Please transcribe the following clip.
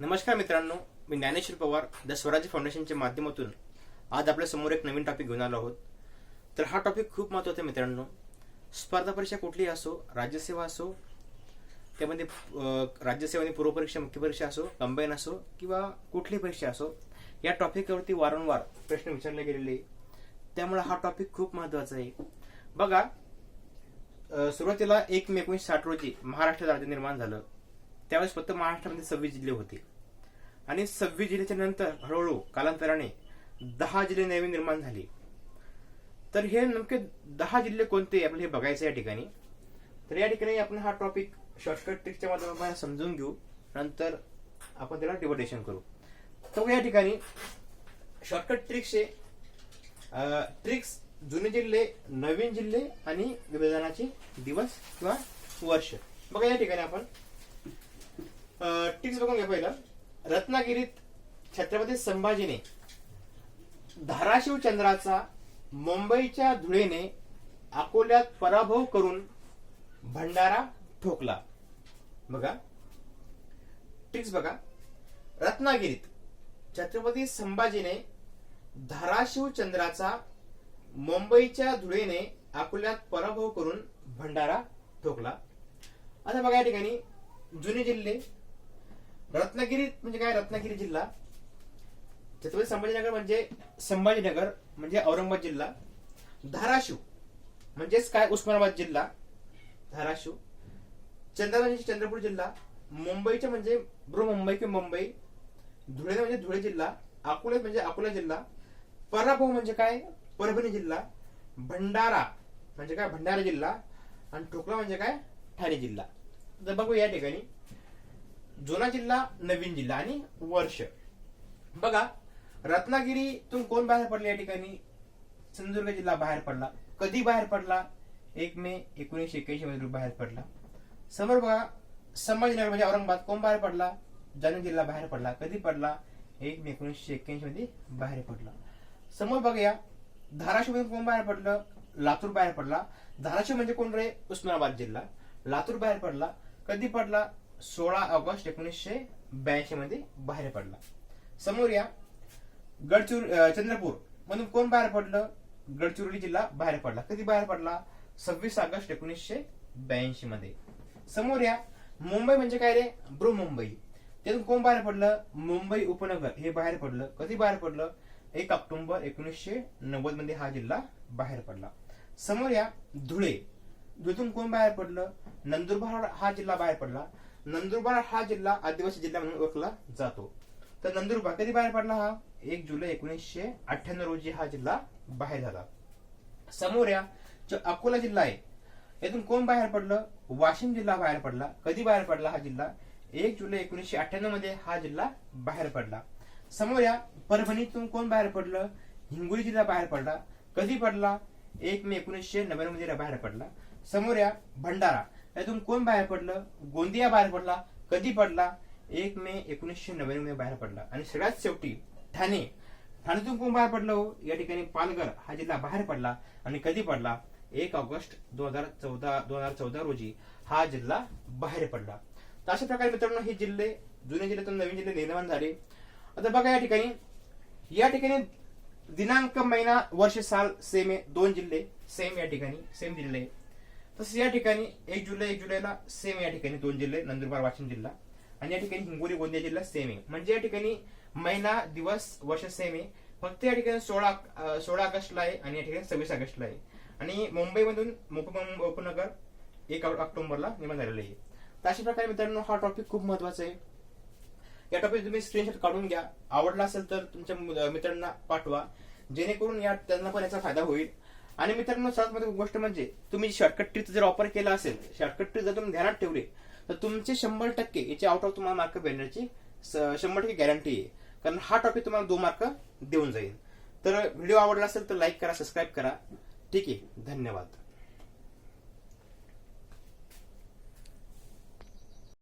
नमस्कार मित्रांनो मी ज्ञानेश्वर पवार द स्वराज्य फाउंडेशनच्या माध्यमातून आज आपल्यासमोर एक नवीन टॉपिक घेऊन आलो आहोत. तर हा टॉपिक खूप महत्त्वाचा आहे मित्रांनो. स्पर्धा परीक्षा कुठलीही असो राज्यसेवा असो त्यामध्ये राज्यसेवा आणि पूर्वपरीक्षा मुख्य परीक्षा असो कंबाईन असो किंवा कुठलीही परीक्षा असो या टॉपिकवरती वारंवार प्रश्न विचारले गेलेले आहे. त्यामुळे हा टॉपिक खूप महत्त्वाचा आहे. बघा सुरुवातीला एक मे एकोणीसशे साठ रोजी महाराष्ट्र राज्य निर्माण झालं. त्यावेळेस फक्त महाराष्ट्रामध्ये सव्वीस जिल्हे होते. आणि सव्वीस जिल्ह्याच्या नंतर हळूहळू कालांतराने दहा जिल्हे नवे निर्माण झाले. तर हे नेमके दहा जिल्हे कोणते आपल्याला हे बघायचं या ठिकाणी. तर या ठिकाणी आपण हा टॉपिक शॉर्टकट ट्रिकच्या माध्यमातून समजून घेऊ. नंतर आपण त्याला डिबोटेशन करू. तर या ठिकाणी शॉर्टकट ट्रिक्सचे ट्रिक्स जुने जिल्हे नवीन जिल्हे आणि विभाजनाचे दिवस किंवा वर्ष. बघा या ठिकाणी आपण टिप्स बघून घ्या पहिलं. रत्नागिरीत छत्रपती संभाजीने धाराशिव चंद्राचा मुंबईच्या धुळेने अकोल्यात पराभव करून भंडारा ठोकला. बघा. ट्रिक्स बघा. रत्नागिरीत छत्रपती संभाजीने धाराशिव चंद्राचा मुंबईच्या धुळेने अकोल्यात पराभव करून भंडारा ठोकला. आता बघा या ठिकाणी जुने जिल्हे. रत्नागिरी म्हणजे काय? रत्नागिरी जिल्हा. छत्रपती संभाजीनगर म्हणजे संभाजीनगर म्हणजे औरंगाबाद जिल्हा. धाराशिव म्हणजेच काय? उस्मानाबाद जिल्हा. धाराशिव. चंद्रपूर म्हणजे चंद्रपूर जिल्हा. मुंबईच्या म्हणजे बृहमुंबई किंवा मुंबई. धुळे म्हणजे धुळे जिल्हा. अकोले म्हणजे अकोला जिल्हा. पराभव म्हणजे काय? परभणी जिल्हा. भंडारा म्हणजे काय? भंडारा जिल्हा. आणि ठोकळा म्हणजे काय? ठाणे जिल्हा. तर बघू या ठिकाणी. जुना जिल्हा नवीन जिल्हा आणि वर्ष. बघा रत्नागिरीतून कोण बाहेर पडले या ठिकाणी? सिंधुदुर्ग जिल्हा बाहेर पडला. कधी बाहेर पडला? एक मे एकोणीसशे एक्क्याऐंशी मध्ये बाहेर पडला. समोर बघा संभाजीनगर म्हणजे औरंगाबाद. कोण बाहेर पडला? जालना जिल्हा बाहेर पडला. कधी पडला? एक मे एकोणीसशे एक्क्याऐंशी मध्ये बाहेर पडला. समोर बघूया धाराशिवमध्ये कोण बाहेर पडलं? लातूर बाहेर पडला. धाराशिव म्हणजे कोण रे? उस्मानाबाद जिल्हा. लातूर बाहेर पडला. कधी पडला? सोळा ऑगस्ट एकोणीसशे ब्याऐंशी मध्ये बाहेर पडला. समोर या गडचिर चंद्रपूर मधून कोण बाहेर पडलं? गडचिरोली जिल्हा बाहेर पडला. कधी बाहेर पडला? सव्वीस ऑगस्ट एकोणीसशे ब्याऐंशी मध्ये. समोर या मुंबई म्हणजे काय रे? बृहमुंबई. त्यातून कोण बाहेर पडलं? मुंबई उपनगर हे बाहेर पडलं. कधी बाहेर पडलं? एक ऑक्टोबर एकोणीसशे नव्वदमध्ये हा जिल्हा बाहेर पडला. समोर या धुळे. धुळेतून कोण बाहेर पडलं? नंदुरबार हा जिल्हा बाहेर पडला. नंदुरबार हा जिल्हा आदिवासी जिल्हा म्हणून ओळखला जातो. तर नंदुरबार कधी बाहेर पडला हा? एक जुलै एकोणीसशे अठ्ठ्याण्णव रोजी हा जिल्हा बाहेर झाला. समोर या जो अकोला जिल्हा आहे यातून कोण बाहेर पडलं? वाशिम जिल्हा बाहेर पडला. कधी बाहेर पडला हा जिल्हा? एक जुलै एकोणीसशे अठ्ठ्याण्णवमध्ये हा जिल्हा बाहेर पडला. समोर या परभणीतून कोण बाहेर पडलं? हिंगोली जिल्हा बाहेर पडला. कधी पडला? एक मे एकोणीसशे नव्याण्णवमध्ये बाहेर पडला. समोर या भंडारा. यातून कोण बाहेर पडलं? गोंदिया बाहेर पडला. कधी पडला? एक मे एकोणीसशे नव्याण्णवमध्ये बाहेर पडला. आणि सगळ्यात शेवटी ठाणे. ठाण्यातून कोण बाहेर पडलं हो? या ठिकाणी पालघर. हा जिल्हा बाहेर पडला आणि कधी पडला? एक ऑगस्ट दोन हजार चौदा दोन हजार चौदा रोजी हा जिल्हा बाहेर पडला. तर अशा प्रकारे मित्रांनो हे जिल्हे जुने जिल्ह्यातून नवीन जिल्हे निर्माण झाले. आता बघा या ठिकाणी. या ठिकाणी दिनांक महिना वर्ष साल सेम आहे दोन जिल्हे. सेम या ठिकाणी सेम जिल्हे. तसेच या ठिकाणी एक जुलै एक जुलैला सेम या ठिकाणी दोन जिल्हे नंदुरबार वाशिम जिल्हा. आणि या ठिकाणी हिंगोली गोंदिया जिल्हा सेम आहे. म्हणजे या ठिकाणी महिना दिवस वर्ष सेम आहे. फक्त या ठिकाणी सोळा सोळा ऑगस्टला आहे आणि या ठिकाणी सव्वीस ऑगस्टला आहे. आणि मुंबईमधून मुंबई उपनगर एक ऑक्टोबरला निर्माण झालेलं आहे. तर अशा प्रकारे मित्रांनो हा टॉपिक खूप महत्त्वाचा आहे. या टॉपिक तुम्ही स्क्रीनशॉट काढून घ्या. आवडला असेल तर तुमच्या मु- मित्रांना पाठवा. जेणेकरून या त्यांना पण याचा फायदा होईल. आणि मित्रांनो सर्वात महत्वाची गोष्ट म्हणजे तुम्ही शॉर्टकट ट्रिक जर वापर केला असेल शॉर्टकट ट्री जर तुम्ही ध्यानात ठेवले तर तुमचे शंभर टक्के याचे आउट ऑफ तुम्हाला मार्क भेटण्याची स- शंभर टक्के गॅरंटी आहे. कारण हा टॉपिक तुम्हाला दोन मार्क देऊन जाईल. तर व्हिडिओ आवडला असेल तर लाईक करा सबस्क्राईब करा. ठीक आहे धन्यवाद.